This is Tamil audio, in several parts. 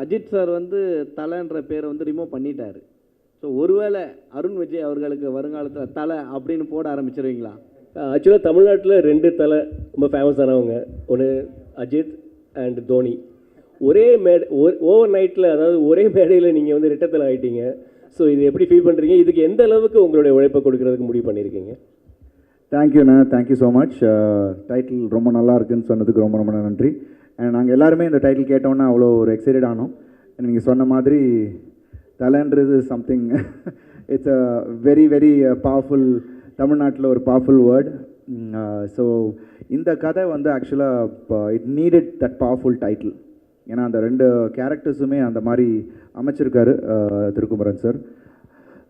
அஜித் சார் வந்து தலைன்ற பேரை வந்து ரிமூவ் பண்ணிட்டாரு. ஸோ ஒருவேளை அருண் விஜய் அவர்களுக்கு வருங்காலத்தில் தலை அப்படின்னு போட ஆரம்பிச்சிருவீங்களா? ஆக்சுவலாக தமிழ்நாட்டில் ரெண்டு தலை ரொம்ப ஃபேமஸானவங்க ஒன்று அஜித் அண்ட் தோனி. ஒரே மேடை ஓவர் நைட்டில் அதாவது ஒரே மேடையில் நீங்கள் வந்து ரெட்டத்தலை ஆகிட்டீங்க ஸோ இது எப்படி ஃபீல் பண்ணுறீங்க இதுக்கு எந்த அளவுக்கு உங்களுடைய உழைப்பை கொடுக்கறதுக்கு முடிவு பண்ணியிருக்கீங்க? தேங்க்யூண்ணா தேங்க்யூ ஸோ மச் டைட்டில் ரொம்ப நல்லா இருக்குன்னு சொன்னதுக்கு ரொம்ப ரொம்ப நன்றி. நாங்கள் எல்லாருமே இந்த டைட்டில் கேட்டோன்னே அவ்வளோ ஒரு எக்ஸைட்டட் ஆனோம். நீங்கள் சொன்ன மாதிரி தலைன்றது something it's a very very powerful தமிழ்நாட்டில் ஒரு பவர்ஃபுல் வேர்ட் ஸோ இந்த கதை வந்து ஆக்சுவலாக it needed that powerful title ஏன்னா அந்த ரெண்டு கேரக்டர்ஸுமே அந்த மாதிரி அமைச்சிருக்காரு uh, திருக்குமரன் சார்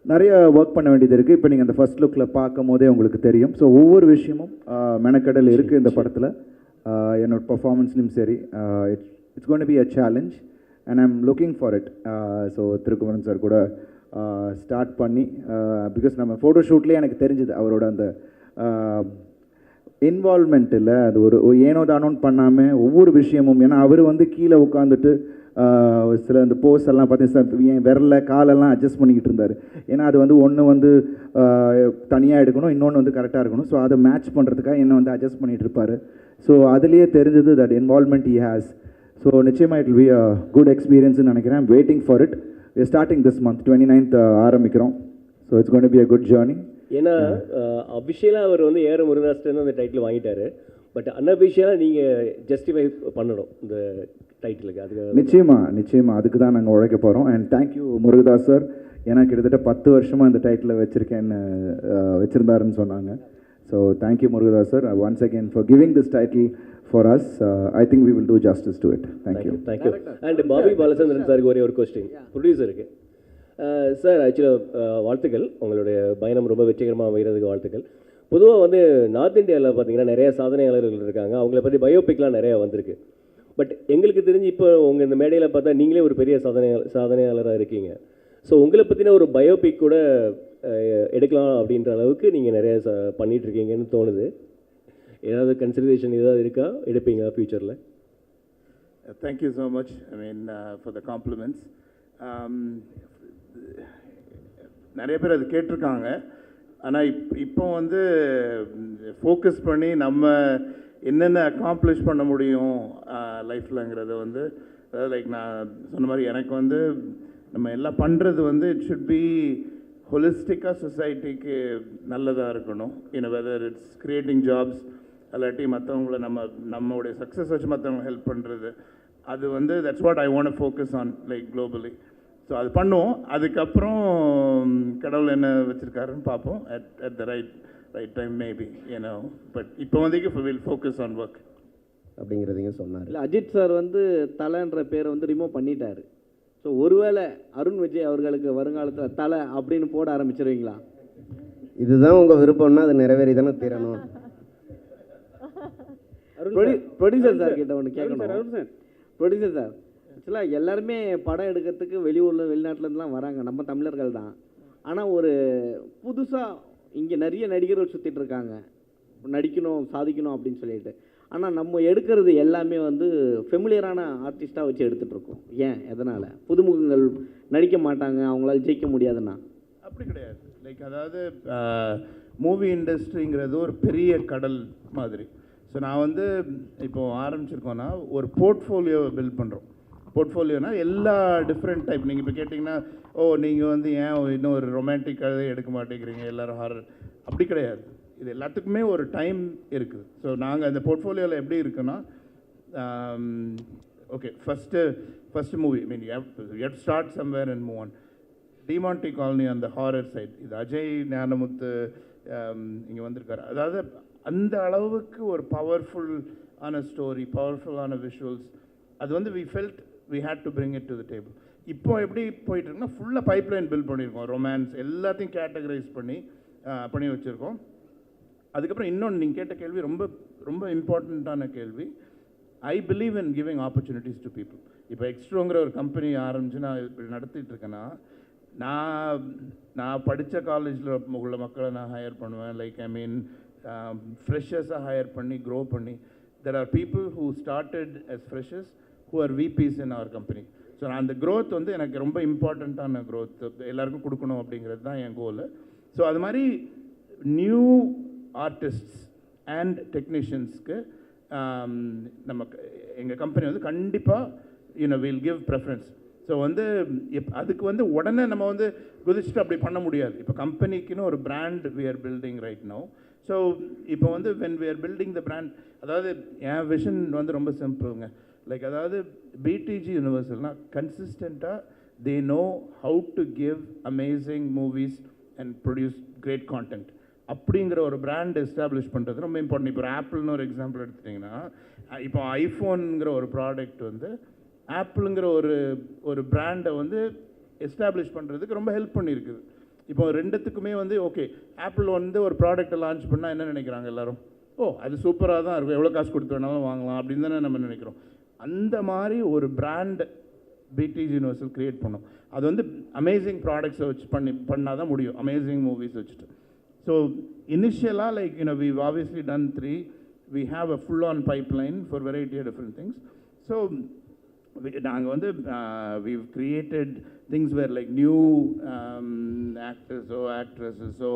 நிறைய ஒர்க் பண்ண வேண்டியது இருக்குது இப்போ நீங்கள் அந்த ஃபர்ஸ்ட் லுக்கில் பார்க்கும் போதே உங்களுக்கு தெரியும். ஸோ ஒவ்வொரு விஷயமும் ஆஹ், மெனக்கடல் இருக்குது இந்த படத்தில். என்னோட பர்ஃபார்மன்ஸ்லையும் சரி it's it's gonna be a challenge and I'm looking for it so Thirukumaran sir கூட ஸ்டார்ட் பண்ணி பிகாஸ் நம்ம ஃபோட்டோ ஷூட்லேயே எனக்கு தெரிஞ்சுது அவரோட அந்த இன்வால்மெண்ட் இல்லை அது ஒரு ஏனோ தானோன்னு பண்ணாமல் ஒவ்வொரு விஷயமும் ஏன்னா அவர் வந்து கீழே உட்காந்துட்டு சில இந்த போஸ் எல்லாம் பார்த்தீங்கன்னா என் விரல காலெல்லாம் அட்ஜஸ்ட் பண்ணிக்கிட்டு இருந்தார். ஏன்னா அது வந்து ஒன்று வந்து தனியாக எடுக்கணும் இன்னொன்று வந்து கரெக்டாக இருக்கணும். ஸோ அதை மேட்ச் பண்ணுறதுக்காக என்ன வந்து அட்ஜஸ்ட் பண்ணிகிட்டு இருப்பார். ஸோ அதுலேயே தெரிஞ்சது that involvement he has so நிச்சயமாக இட் வி அ குட் எக்ஸ்பீரியன்ஸ்னு நினைக்கிறேன். Waiting for it starting this month twenty ninth ஆரம்பிக்கிறோம். So it's gonna be a good journey ஏன்னா அஃபிஷியலாக அவர் வந்து ஏற முருகதாஸ்லேருந்து அந்த டைட்டில் வாங்கிட்டாரு. பட் அன்அஃபிஷியலாக நீங்கள் ஜஸ்டிஃபை பண்ணணும் இந்த டைட்டிலுக்கு அதுக்கு நிச்சயமா நிச்சயமா. அதுக்கு தான் நாங்கள் உழைக்க போகிறோம் அண்ட் தேங்க்யூ முருகதாஸ் சார் ஏன்னா கிட்டத்தட்ட பத்து வருஷமாக இந்த டைட்டில் வச்சுருக்கேன்னு வச்சுருந்தாருன்னு சொன்னாங்க. So thank you Murugadoss sir once again for giving this title for us I think we will do justice to it thank you thank you and Bobby Balachandran சாருக்கு ஒரே ஒரு கொஸ்டின் ப்ரொடியூசருக்கு சார் ஆக்சுவலாக வாழ்த்துக்கள். உங்களுடைய பயணம் ரொம்ப வெற்றிகரமாக அமைகிறதுக்கு வாழ்த்துக்கள். பொதுவாக வந்து நார்த் இந்தியாவில் பார்த்தீங்கன்னா நிறைய சாதனையாளர்கள் இருக்காங்க. அவங்கள பற்றி பயோபிக்லாம் நிறையா வந்திருக்கு. பட் எங்களுக்கு தெரிஞ்சு இப்போ உங்கள் இந்த மேடையில் பார்த்தா நீங்களே ஒரு பெரிய சாதனை சாதனையாளராக இருக்கீங்க. ஸோ உங்களை பற்றின ஒரு பயோபிக் கூட எடுக்கலாம் அப்படின்ற அளவுக்கு நீங்கள் நிறைய ச பண்ணிகிட்ருக்கீங்கன்னு தோணுது. ஏதாவது கன்சிடரேஷன் ஏதாவது இருக்கா? எடுப்பீங்களா ஃப்யூச்சரில் thank you so much I mean for the compliments நிறைய பேர் அது கேட்டிருக்காங்க. ஆனால் இப் இப்போ வந்து ஃபோக்கஸ் பண்ணி நம்ம என்னென்ன அக்காம்ப்ளிஷ் பண்ண முடியும் லைஃப்பில்ங்கிறத வந்து அதாவது லைக் நான் சொன்ன மாதிரி எனக்கு வந்து நம்ம எல்லாம் பண்ணுறது வந்து இட் ஷுட் பி ஹொலிஸ்டிக்காக சொசைட்டிக்கு நல்லதாக இருக்கணும். இன்னும் வெதர் இட்ஸ் க்ரியேட்டிங் ஜாப்ஸ் இல்லாட்டி மற்றவங்கள நம்ம நம்மளுடைய சக்ஸஸ் வச்சு மற்றவங்க ஹெல்ப் பண்ணுறது அது வந்து that's what I want focus on like globally so அது பண்ணுவோம். அதுக்கப்புறம் கடவுள் என்ன வச்சுருக்காருன்னு பார்ப்போம். At at the right right time maybe ஏன்னோ but இப்போ வந்து வில் ஃபோக்கஸ் ஆன் ஒர்க் அப்படிங்கிறதையும் சொன்னார். இல்லை அஜித் சார் வந்து தலைன்ற பேரை வந்து ரிமூவ் பண்ணிட்டாரு. ஸோ ஒருவேளை அருண் விஜய் அவர்களுக்கு வருங்காலத்தில் தலை அப்படின்னு போட ஆரம்பிச்சிருவீங்களா? இதுதான் உங்கள் விருப்பம்னா அது நிறைவேறி தானே தீரணும் ப்ரொடியூசர் சார் கிட்ட ஒன்று கேட்கணும். ப்ரொடியூசர் சார் ஆக்சுவலாக எல்லாருமே படம் எடுக்கிறதுக்கு வெளியூரில் வெளிநாட்டிலேருந்துலாம் வராங்க. நம்ம தமிழர்கள் தான். ஆனால் ஒரு புதுசாக இங்கே நிறைய நடிகர்கள் சுற்றிட்டு இருக்காங்க. நடிக்கணும் சாதிக்கணும் அப்படின்னு சொல்லிட்டு. ஆனால் நம்ம எடுக்கிறது எல்லாமே வந்து ஃபெமிலியரான ஆர்டிஸ்ட்டாக வச்சு எடுத்துகிட்ருக்கோம் ஏன்? எதனால்? புதுமுகங்கள் நடிக்க மாட்டாங்க. அவங்களால ஜெயிக்க முடியாதுன்னா. அப்படி கிடையாது. லைக் அதாவது மூவி இண்டஸ்ட்ரிங்கிறது ஒரு பெரிய கடல் மாதிரி. ஸோ நான் வந்து இப்போது ஆரம்பிச்சிருக்கோன்னா ஒரு போர்ட்ஃபோலியோ பில்ட் பண்ணுறோம் போர்ட்ஃபோலியோனா எல்லா டிஃப்ரெண்ட் டைப் நீங்கள் இப்போ கேட்டிங்கன்னா ஓ நீங்கள் வந்து ஏன் இன்னும் ஒரு ரொமான்டிக் கதை எடுக்க மாட்டேங்கிறீங்க? எல்லோரும் ஹாரர் அப்படி கிடையாது. இது எல்லாத்துக்குமே ஒரு டைம் இருக்குது. ஸோ நாங்கள் அந்த போர்ட்ஃபோலியோவில் எப்படி இருக்குன்னா okay first first movie mean it start somewhere and move on Demonte Colony அந்த ஹாரர் சைட் இது அஜய் ஞானமுத்து um, இங்கே வந்திருக்காரு. அதாவது அந்த அளவுக்கு ஒரு பவர்ஃபுல் ஆன ஸ்டோரி பவர்ஃபுல்லான விஷுவல்ஸ் அது வந்து we felt we had to bring it to the table இப்போ எப்படி போயிட்டுருக்குன்னா ஃபுல்லாக பைப்லைன் பில்ட் பண்ணியிருக்கோம். ரொமான்ஸ் எல்லாத்தையும் கேட்டகரைஸ் பண்ணி பண்ணி வச்சுருக்கோம். அதுக்கப்புறம் இன்னொன்று நீங்கள் கேட்ட கேள்வி ரொம்ப ரொம்ப இம்பார்ட்டண்ட்டான கேள்வி. I believe in giving opportunities to people இப்போ எக்ஸ்ட்ரோங்கிற ஒரு கம்பெனி ஆரம்பித்து நான் இப்படி நடத்திட்டு இருக்கேன்னா நான் நான் படித்த காலேஜில் உள்ள மக்களை நான் ஹையர் பண்ணுவேன். லைக் ஐ மீன் ஃப்ரெஷர்ஸாக ஹையர் பண்ணி க்ரோ பண்ணி there are people who started as freshers who are VPs in in company so நான் அந்த க்ரோத் வந்து எனக்கு ரொம்ப இம்பார்ட்டண்ட்டான க்ரோத் எல்லாருக்கும் கொடுக்கணும் அப்படிங்கிறது தான் என் கோல் ஸோ அது மாதிரி நியூ ஆர்டிஸ்ட்ஸ் அண்ட் டெக்னீஷியன்ஸ்க்கு நம்ம எங்கள் கம்பெனி வந்து கண்டிப்பாக you know will give preference so வந்து இப் அதுக்கு வந்து உடனே நம்ம வந்து குதிச்சுட்டு அப்படி பண்ண முடியாது. இப்போ கம்பெனிக்குன்னு ஒரு brand we are building right no so இப்போ வந்து when we are building the brand அதாவது என் விஷன் வந்து ரொம்ப சிம்பிளுங்க லைக் அதாவது பிடிஜி யூனிவர்சல்னால் கன்சிஸ்டண்ட்டாக they know how to give amazing movies and produce great content அப்படிங்கிற ஒரு பிராண்ட் எஸ்டாப்ளிஷ் பண்ணுறது ரொம்ப இம்பார்ட்டன்ட் இப்போ ஆப்பிள்னு ஒரு எக்ஸாம்பிள் எடுத்துட்டிங்கன்னா இப்போ ஐஃபோனுங்கிற ஒரு ப்ராடக்ட் வந்து ஆப்பிளுங்கிற ஒரு ஒரு பிராண்டை வந்து எஸ்டாப்ளிஷ் பண்ணுறதுக்கு ரொம்ப ஹெல்ப் பண்ணியிருக்குது இப்போ ரெண்டுத்துக்குமே வந்து ஓகே ஆப்பிள் வந்து ஒரு ப்ராடக்ட்டை லான்ச் பண்ணால் என்ன நினைக்கிறாங்க எல்லாரும்? ஓ அது சூப்பராக தான் இருக்கும். எவ்வளோ காசு கொடுத்து வேணாலும் வாங்கலாம் அப்படின்னு தானே நம்ம நினைக்கிறோம். அந்த மாதிரி ஒரு பிராண்ட் பிடிஜி யூனிவர்சல் க்ரியேட் பண்ணும். அது வந்து அமேசிங் ப்ராடக்ட்ஸை வச்சு பண்ணி பண்ணால் தான் முடியும். அமேசிங் மூவிஸ் வச்சுட்டு. ஸோ இனிஷியலாக like you know we obviously done three we have a full on pipe line for variety different things so நாங்கள் வந்து we created things where like new ஆக்டர்ஸோ ஆக்ட்ரஸஸோ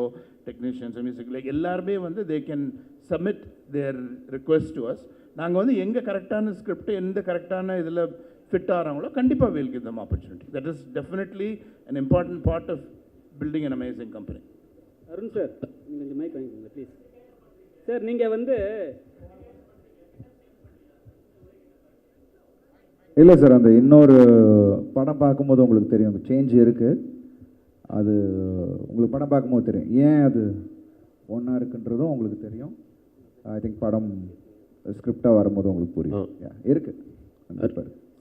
டெக்னீஷியன்ஸோ மியூசிக் லைக் எல்லாருமே வந்து they can submit their request to us நாங்கள் வந்து எங்கே கரெக்டான ஸ்கிரிப்ட் எந்த கரெக்டான இதில் ஃபிட் ஆகிறாங்களோ கண்டிப்பாக will them opportunity. That is definitely an important part of building an amazing company. Arun sir நீங்கள் கொஞ்சம் மைக் வாங்கிக்கோங்க ப்ளீஸ் சார் நீங்கள் வந்து இல்லை சார் அந்த இன்னொரு படம் பார்க்கும்போது உங்களுக்கு தெரியும். சேஞ்ச் இருக்குது அது உங்களுக்கு படம் பார்க்கும்போது தெரியும். ஏன் அது ஒன்றா இருக்குன்றதும் உங்களுக்கு தெரியும். ஐ திங்க் படம் ஸ்கிரிப்டாக வரும்போது உங்களுக்கு புரியும். இருக்கு.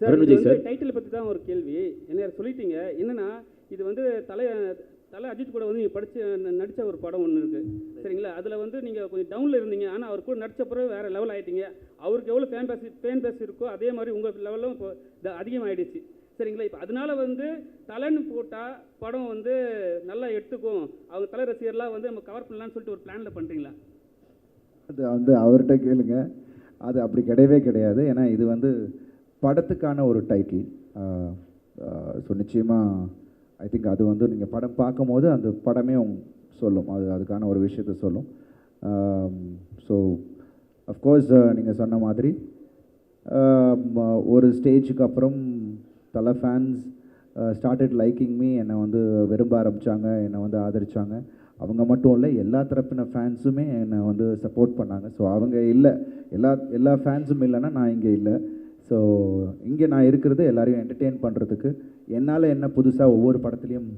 சார். டைட்டில் பற்றி தான் ஒரு கேள்வி. என்ன சொல்லிட்டீங்க? என்னன்னா இது வந்து தலை தலை அஜித் கூட வந்து நீங்கள் படித்த நடித்த ஒரு படம் ஒன்று இருக்குது சரிங்களா? அதில் வந்து நீங்கள் கொஞ்சம் டவுனில் இருந்தீங்க. ஆனால் அவர் கூட நடித்த பிறகு வேறு லெவல் ஆகிட்டீங்க அவருக்கு எவ்வளோ ஃபேன் பேஸ் ஃபேன் பேஸ் இருக்கோ அதே மாதிரி உங்கள் லெவலும் இப்போ இது அதிகமாகிடுச்சு சரிங்களா? இப்போ அதனால வந்து தலைன்னு போட்டால் படம் வந்து நல்லா எடுத்துக்கும். அவங்க தலை ரசிகர்லாம் வந்து நம்ம கவர் பண்ணலாம்னு சொல்லிட்டு ஒரு பிளானில் பண்ணுறீங்களா அது வந்து அவர்கிட்ட கேளுங்க. அது அப்படி கிடையவே கிடையாது. ஏன்னா இது வந்து படத்துக்கான ஒரு டைட்டில் ஸோ நிச்சயமாக ஐ திங்க் அது வந்து நீங்கள் படம் பார்க்கும்போது அந்த படமே சொல்லும். அது அதுக்கான ஒரு விஷயத்த சொல்லும். ஸோ அஃப்கோர்ஸ் நீங்கள் சொன்ன மாதிரி ஒரு ஸ்டேஜுக்கு அப்புறம் தலை ஃபேன்ஸ் ஸ்டார்டட் லைக்கிங் மீ என்னை வந்து விரும்ப ஆரம்பித்தாங்க என்னை வந்து ஆதரித்தாங்க அவங்க மட்டும் இல்லை எல்லா தரப்பின ஃபேன்ஸுமே என்னை வந்து சப்போர்ட் பண்ணாங்க. ஸோ அவங்க இல்லை. எல்லா எல்லா ஃபேன்ஸும் இல்லைன்னா நான் இங்கே இல்லை. ஸோ இங்கே நான் இருக்கிறது எல்லாரையும் என்டர்டெயின் பண்ணுறதுக்கு என்னால் என்ன புதுசாக ஒவ்வொரு படத்துலையும்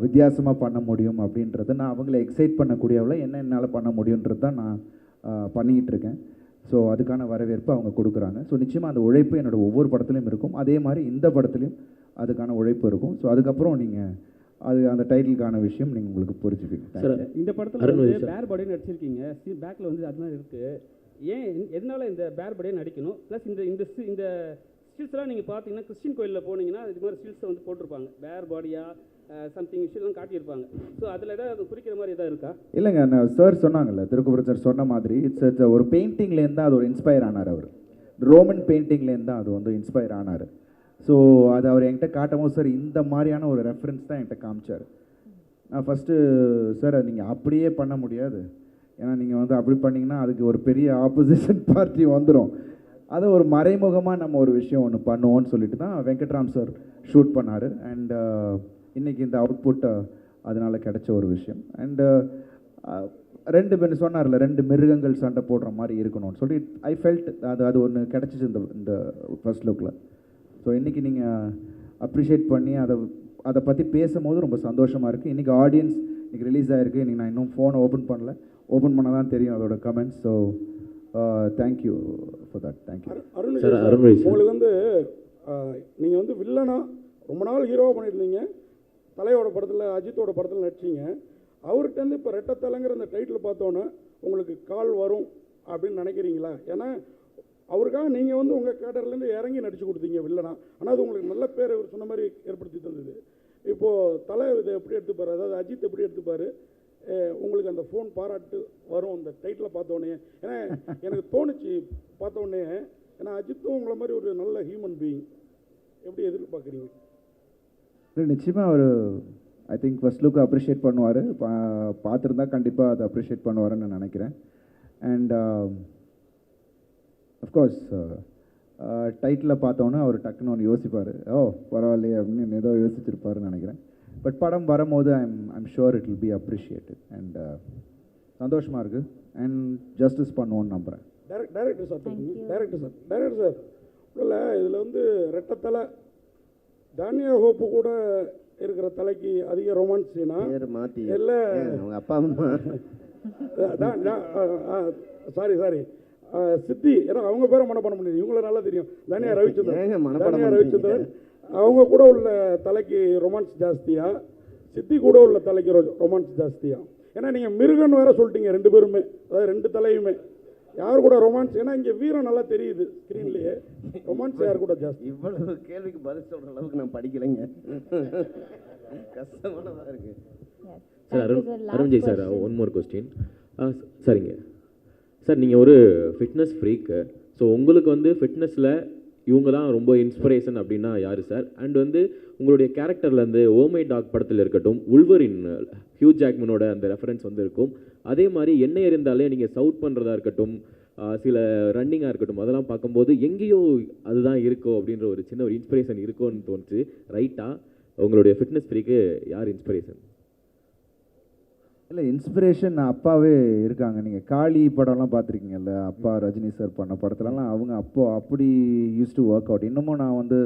வித்தியாசமாக பண்ண முடியும் அப்படின்றத நான் அவங்கள எக்ஸைட் பண்ணக்கூடியவளை என்ன என்னால் பண்ண முடியுன்றது தான் நான் ஆஹ், பண்ணிக்கிட்டு இருக்கேன். ஸோ அதுக்கான வரவேற்பு அவங்க கொடுக்குறாங்க. ஸோ நிச்சயமாக அந்த உழைப்பு என்னோட ஒவ்வொரு படத்துலையும் இருக்கும். அதே மாதிரி இந்த படத்துலையும் அதுக்கான உழைப்பு இருக்கும். ஸோ அதுக்கப்புறம் நீங்கள் அது அந்த டைட்டிலுக்கான விஷயம் நீங்கள் உங்களுக்கு புரிஞ்சுப்பீங்க. சார் இந்த படத்தில் வந்து. பேர் பாடியை நடிச்சிருக்கீங்க. பேக்கில் வந்து அது மாதிரி இருக்குது ஏன் எதனால இந்த பேர் பாடியை நடிக்கணும்? ப்ளஸ் இந்த இந்த இந்த ஸ்டில்ஸ்லாம் நீங்கள் பார்த்தீங்கன்னா கிறிஸ்டின் கோயிலில் போனீங்கன்னா இது மாதிரி ஸ்டில்ஸை வந்து போட்டிருப்பாங்க. பேர் பாடியா சம்திங் விஷயம்லாம் காட்டியிருப்பாங்க. ஸோ அதில் ஏதாவது அது குறிக்கிற மாதிரி எதாவது இருக்கா? இல்லைங்க நான் சார் சொன்னாங்கல்ல திருக்குறள் சார் சொன்ன மாதிரி இட்ஸ் இட்ஸ் ஒரு பெயிண்டிங்லேருந்து தான் அது ஒரு இன்ஸ்பயர் ஆனார் அவர். ரோமன் பெயிண்டிங்லேருந்து தான் அது வந்து இன்ஸ்பயர் ஆனார். ஸோ அது அவர் என்கிட்ட காட்டும் சார் இந்த மாதிரியான ஒரு ரெஃபரன்ஸ் தான் என்கிட்ட காமிச்சார். நான் ஃபஸ்ட்டு சார் நீங்கள் அப்படியே பண்ண முடியாது. ஏன்னா நீங்கள் வந்து அப்படி பண்ணிங்கன்னா அதுக்கு ஒரு பெரிய ஆப்போசிஷன் பார்ட்டி வந்துடும் அதை ஒரு மறைமுகமாக நம்ம ஒரு விஷயம் ஒன்று பண்ணுவோம்னு சொல்லிட்டு தான் வெங்கட்ராம் சார் ஷூட் பண்ணார். அண்ட் uh, இன்றைக்கி இந்த அவுட்புட் அதனால் கிடைச்ச ஒரு விஷயம். Uh, அண்டு ரெண்டு பேர் சொன்னார்ல ரெண்டு மிருகங்கள் சண்டை போடுற மாதிரி இருக்கணும்னு. சொல்லி ஐ ஃபெல்ட் அது அது ஒன்று கிடச்சிச்சு இந்த இந்த ஃபர்ஸ்ட் லுக்கில் ஸோ இன்றைக்கி நீங்கள் அப்ரிஷியேட் பண்ணி அதை அதை பற்றி பேசும்போது ரொம்ப சந்தோஷமாக இருக்குது இன்றைக்கி ஆடியன்ஸ் இன்றைக்கி ரிலீஸ் ஆகிருக்கு இன்றைக்கி நான் இன்னும் ஃபோனை ஓப்பன் பண்ணல. ஓப்பன் பண்ணால் தான் தெரியும் அதோட comments so thank you for that thank you Arun sir, Vijay sir, Arun Vijay sir. உங்களுக்கு வந்து நீங்கள் வந்து வில்லனா ரொம்ப நாள் ஹீரோவாக பண்ணியிருந்தீங்க. தலையோட படத்தில் அஜித்தோட படத்தில் நடிச்சீங்க. அவர்கிட்டருந்து இப்போ ரெட்டத்தலைங்கிற அந்த டைட்டில் பார்த்தோன்னே உங்களுக்கு கால் வரும் அப்படின்னு நினைக்கிறீங்களா? ஏன்னா அவருக்காக நீங்கள் வந்து உங்கள் கேட்டர்லேருந்து இறங்கி நடித்து கொடுத்தீங்க வில்லனா. ஆனால் அது உங்களுக்கு நல்ல பேர் இவர் சொன்ன மாதிரி ஏற்படுத்தி தந்தது. இப்போது தலை இதை எப்படி எடுத்துப்பார்? அதாவது அஜித் எப்படி எடுத்துப்பார்? உங்களுக்கு அந்த ஃபோன் பாராட்டு வரும். அந்த டைட்டில் பார்த்தோன்னே ஏன்னா எனக்கு தோணுச்சு பார்த்தோன்னே ஏன்னா அஜித்தும் உங்களை மாதிரி ஒரு நல்ல ஹியூமன் பீயிங் எப்படி எதிர்பார்க்குறீங்க? இல்லை நிச்சயமாக அவர் I think first look appreciate பண்ணுவார். பா பார்த்துருந்தா கண்டிப்பாக அதை அப்ரிஷியேட் பண்ணுவாருன்னு நான் நினைக்கிறேன். அண்ட் அஃப்கோர்ஸ் டைட்டில் பார்த்தோன்னே அவர் டக்குன்னு ஒன்று யோசிப்பார். ஓ பரவாயில்லையே அப்படின்னு ஏதோ யோசிச்சிருப்பாருன்னு நினைக்கிறேன். பட் படம் வரும்போது I'm I'm sure it will be appreciated and சந்தோஷமாக இருக்குது அண்ட் ஜஸ்டிஸ் பண்ணுவோன்னு நம்புகிறேன் direct director sir director sir director sir இல்லை இதில் வந்து ரெட்டத்தலை தானியா ஹோப்பு கூட இருக்கிற தலைக்கு அதிக ரொமான்ஸ் சீனா பேர் மாற்றி இல்லை. அவங்க அப்பா அம்மா? சாரி சாரி சித்தி ஏன்னா அவங்க பேரை மனப்பாடம் பண்ணி இவங்கள நல்லா தெரியும். தானியா ரவிச்சந்திரன். மனப்பாடம் தானியா? ரவிச்சந்திரன். அவங்க கூட உள்ள தலைக்கு ரொமான்ஸ் ஜாஸ்தியா? சித்தி கூட உள்ள தலைக்கு ரொமான்ஸ் ஜாஸ்தியா? ஏன்னா நீங்கள் மிருகன் வேற சொல்லிட்டீங்க ரெண்டு பேருமே. அதாவது ரெண்டு தலையுமே. யார் கூட ரொமான்ஸ்? ஏன்னா இங்கே வீரம் நல்லா தெரியுது ஸ்க்ரீன்லேயே ரொமான்ஸ் யார் கூட ஜாஸ்தி? இவ்வளவு கேள்விக்கு பதில் சொல்ற அளவுக்கு நான் படிக்கலைங்க. கஷ்டமானதா இருக்கு. Yes. Sir Arun sir. Last Arun Jai sir. One more question சரிங்க. சார் நீங்கள் ஒரு ஃபிட்னஸ் ஃப்ரீக்கு ஸோ உங்களுக்கு வந்து ஃபிட்னஸில் இவங்க தான் ரொம்ப இன்ஸ்பிரேஷன் அப்படின்னா யார் சார்? அண்ட் வந்து உங்களுடைய கேரக்டர்லேருந்து ஓமை டாக் படத்தில் இருக்கட்டும் உள்வரின் ஹியூ ஜாக்மனோட அந்த ரெஃபரன்ஸ் வந்து இருக்கும். அதே மாதிரி என்ன இருந்தாலே நீங்கள் சவுட் பண்ணுறதா இருக்கட்டும் சில ரன்னிங்காக இருக்கட்டும் அதெல்லாம் பார்க்கும்போது எங்கேயோ அதுதான் இருக்கோ அப்படின்ற ஒரு சின்ன ஒரு இன்ஸ்பிரேஷன் இருக்கோன்னு தோணுச்சு. ரைட்டாக உங்களுடைய ஃபிட்னஸ் ஃப்ரீக்கு யார் இன்ஸ்பிரேஷன் இல்லை இன்ஸ்பிரேஷன் அப்பாவே இருக்காங்க. நீங்கள் காளி படம்லாம் பார்த்துருக்கீங்கல்ல அப்பா ரஜினி சார் பண்ண படத்துலலாம் அவங்க அப்போ அப்படி யூஸ் டு ஒர்க் அவுட் இன்னமும் நான் வந்து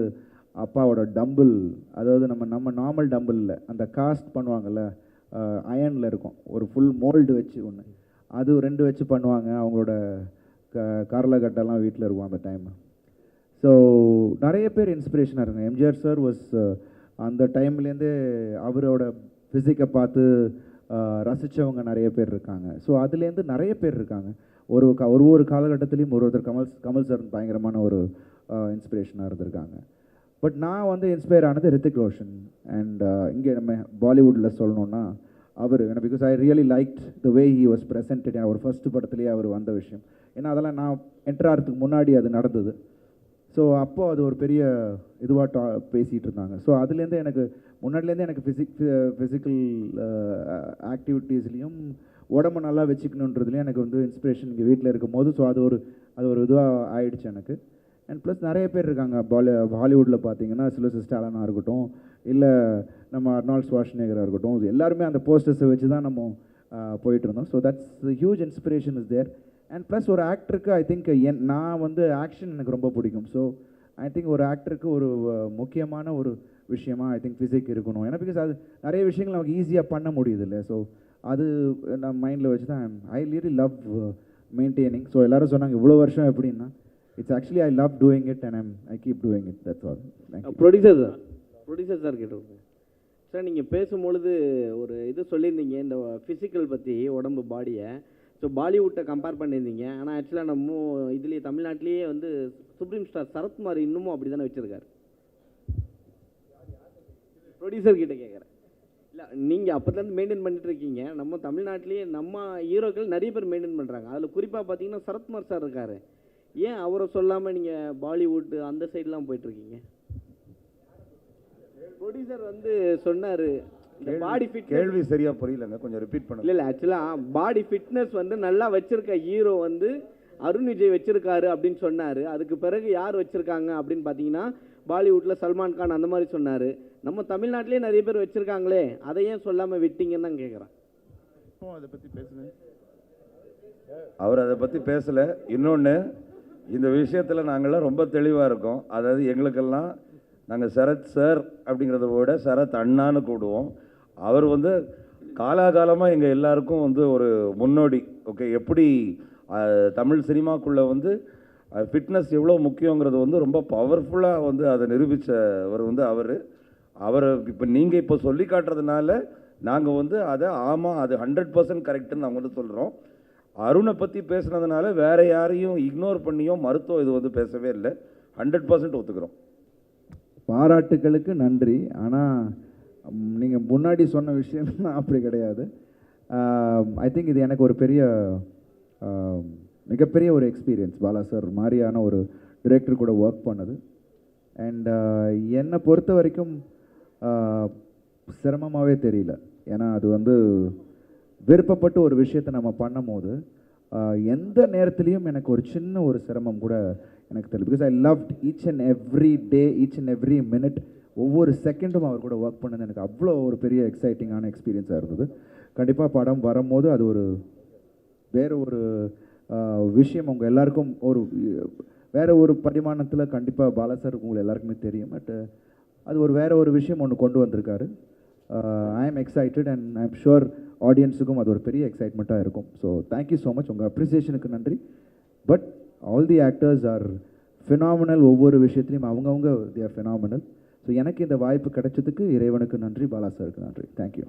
அப்பாவோட டம்பிள் அதாவது நம்ம நம்ம நார்மல் டம்பிளில் அந்த காஸ்ட் பண்ணுவாங்கள்ல அயனில் இருக்கும். ஒரு ஃபுல் மோல்டு வச்சு ஒன்று அது ரெண்டு வச்சு பண்ணுவாங்க. அவங்களோட க கரலக்கட்டெல்லாம் வீட்டில் இருக்கும் அந்த டைம் ஸோ நிறைய பேர் இன்ஸ்பிரேஷனாக இருக்காங்க. எம்ஜிஆர் சார் வாஸ் அந்த டைம்லேருந்தே அவரோட ஃபிசிக்கை பார்த்து ரசித்தவங்க நிறைய பேர் இருக்காங்க. ஸோ அதுலேருந்து நிறைய பேர் இருக்காங்க. ஒரு க- ஒரு ஒரு காலகட்டத்துலேயும் ஒரு ஒருத்தர் கமல் கமல் சார் பயங்கரமான ஒரு இன்ஸ்பிரேஷனாக இருந்திருக்காங்க. பட் நான் வந்து இன்ஸ்பயர் ஆனது ரித்திக் ரோஷன் அண்ட் இங்கே நம்ம பாலிவுட்டில் சொல்லணுன்னா அவர் because I really like the way he was presented. அவர் ஃபஸ்ட்டு படத்துலேயே அவர் வந்த விஷயம். ஏன்னா அதெல்லாம் நான் என்டர் ஆகிறதுக்கு முன்னாடி அது நடந்தது. ஸோ அப்போது அது ஒரு பெரிய இதுவாக டா பேசிகிட்டு இருந்தாங்க ஸோ அதுலேருந்து எனக்கு முன்னாடிலேருந்து எனக்கு ஃபிசிக் ஃபிசிக்கல் ஆக்டிவிட்டீஸ்லேயும் உடம்பு நல்லா வச்சுக்கணுன்றதுலேயும் எனக்கு வந்து இன்ஸ்பிரேஷன் இங்கே வீட்டில் இருக்கும் போது ஸோ அது ஒரு அது ஒரு இதுவாக ஆயிடுச்சு எனக்கு. அண்ட் ப்ளஸ் நிறைய பேர் இருக்காங்க. பாலி ஹாலிவுட்டில் பார்த்தீங்கன்னா சில ஸ்டாலனாக இருக்கட்டும் இல்லை நம்ம அர்னால்ட் ஸ்வாஷ்னேகராக இருக்கட்டும் எல்லாருமே அந்த போஸ்டர்ஸை வச்சு தான் நம்ம போயிட்டு இருந்தோம் so that's huge inspiration is there and plus ஒரு ஆக்டருக்கு ஐ திங்க் என் நான் வந்து ஆக்ஷன் எனக்கு ரொம்ப பிடிக்கும். ஸோ ஐ திங்க் ஒரு ஆக்டருக்கு ஒரு முக்கியமான ஒரு விஷயமா ஐ திங்க் ஃபிசிக் இருக்கணும். ஏன்னா பிகாஸ் அது நிறைய விஷயங்கள் நமக்கு ஈஸியாக பண்ண முடியுது இல்லை ஸோ அது நான் மைண்டில் வச்சு தான் I really love maintaining so எல்லாரும் சொன்னாங்க இவ்வளோ வருஷம் எப்படின்னா it's actually I love doing it and I'm I keep doing it that's all producer sir producer sir கேட்டிருக்கேன் சார் நீங்கள் பேசும்பொழுது ஒரு இது சொல்லியிருந்தீங்க இந்த ஃபிசிக்கல் பற்றி உடம்பு பாடியை ஸோ பாலிவுட்டை கம்பேர் பண்ணியிருந்தீங்க. ஆனால் ஆக்சுவலாக நம்ம இதுலேயே தமிழ்நாட்டிலேயே வந்து சுப்ரீம் ஸ்டார் சரத்குமார் இன்னமும் அப்படி தானே வச்சுருக்காரு. ப்ரொடியூசர் கிட்டே கேட்குறேன் இல்லை நீங்கள் அப்போதுலேருந்து மெயின்டைன் பண்ணிட்டு இருக்கீங்க. நம்ம தமிழ்நாட்டிலேயே நம்ம ஹீரோக்கள் நிறைய பேர் மெயின்டைன் பண்ணுறாங்க அதில் குறிப்பாக பார்த்தீங்கன்னா சரத்குமார் சார் இருக்கார். ஏன் அவரை சொல்லாமல் நீங்கள் பாலிவுட் அந்த சைட்லாம் போயிட்டுருக்கீங்க ப்ரொடியூசர் வந்து சொன்னார் பாடி ஃபிட் கேள்வி சரியா புரியலங்க. கொஞ்சம் ரிப்பீட் பண்ணுங்க. இல்லை இல்லை ஆக்சுவலாக பாடி ஃபிட்னஸ் வந்து நல்லா வச்சிருக்க ஹீரோ வந்து அருண் விஜய் வச்சிருக்காரு அப்படின்னு சொன்னார். அதுக்கு பிறகு யார் வச்சிருக்காங்க அப்படின்னு பார்த்தீங்கன்னா பாலிவுட்டில் சல்மான் கான் அந்த மாதிரி சொன்னார். நம்ம தமிழ்நாட்டிலே நிறைய பேர் வச்சிருக்காங்களே அதை ஏன் சொல்லாமல் விட்டீங்கன்னு தான் கேட்குறேன் இப்போ அதை பற்றி பேசுனேன் அவர் அதை பற்றி பேசலை. இன்னொன்று இந்த விஷயத்தில் நாங்கள்லாம் ரொம்ப தெளிவாக இருக்கோம். அதாவது எங்களுக்கெல்லாம் நாங்கள் சரத் சார் அப்படிங்கிறத விட சரத் அண்ணான்னு கூடுவோம். அவர் வந்து காலாகாலமாக எங்கள் எல்லாருக்கும் வந்து ஒரு முன்னோடி. ஓகே எப்படி தமிழ் சினிமாக்குள்ளே வந்து ஃபிட்னஸ் எவ்வளோ முக்கியங்கிறது வந்து ரொம்ப பவர்ஃபுல்லாக வந்து அதை நிரூபித்தவர் வந்து அவர். அவரை இப்போ நீங்கள் இப்போ சொல்லி காட்டுறதுனால நாங்கள் வந்து அதை ஆமாம் அது ஹண்ட்ரட் பர்சன்ட் கரெக்டுன்னு நாங்கள் வந்து சொல்கிறோம் அருணை பற்றி பேசுனதுனால வேறு யாரையும் இக்னோர் பண்ணியோ மருத்துவம் இது வந்து பேசவே இல்லை. ஹண்ட்ரட் பர்சன்ட் ஒத்துக்கிறோம். பாராட்டுக்களுக்கு நன்றி. ஆனால் நீங்கள் முன்னாடி சொன்ன விஷயம்லாம் அப்படி கிடையாது. ஐ திங்க் இது எனக்கு ஒரு பெரிய மிகப்பெரிய ஒரு எக்ஸ்பீரியன்ஸ் பாலா சார் மாதிரியான ஒரு டிரெக்டர் கூட ஒர்க் பண்ணது. அண்ட் என்னை பொறுத்த வரைக்கும் சிரமமாகவே தெரியல. ஏன்னா அது வந்து விருப்பப்பட்டு ஒரு விஷயத்தை நம்ம பண்ணும்போது எந்த நேரத்துலையும் எனக்கு ஒரு சின்ன ஒரு சிரமம் கூட எனக்கு தெரியல. Because I love each and every day each and every minute ஒவ்வொரு செகண்டும் அவர் கூட ஒர்க் பண்ணது எனக்கு அவ்வளோ ஒரு பெரிய எக்ஸைட்டிங்கான எக்ஸ்பீரியன்ஸாக இருந்தது. கண்டிப்பாக படம் வரும்போது அது ஒரு வேறு ஒரு விஷயம். உங்கள் எல்லாருக்கும் ஒரு வேறு ஒரு பரிமாணத்தில் கண்டிப்பாக பாலாசர் உங்களுக்கு எல்லாருக்குமே தெரியும். பட் அது ஒரு வேறு ஒரு விஷயம் ஒன்று கொண்டு வந்திருக்காரு. I am excited and I am sure ஆடியன்ஸுக்கும் அது ஒரு பெரிய எக்ஸைட்மெண்ட்டாக இருக்கும். ஸோ தேங்க்யூ ஸோ மச் உங்கள் அப்ரிசியேஷனுக்கு நன்றி. But all the actors are phenomenal ஒவ்வொரு விஷயத்துலையும் அவங்கவுங்க தி ஆர் ஃபினாமினல் ஸோ எனக்கு இந்த வாய்ப்பு கிடைச்சதுக்கு இறைவனுக்கு நன்றி பாலா சாருக்கு நன்றி. தேங்க்யூ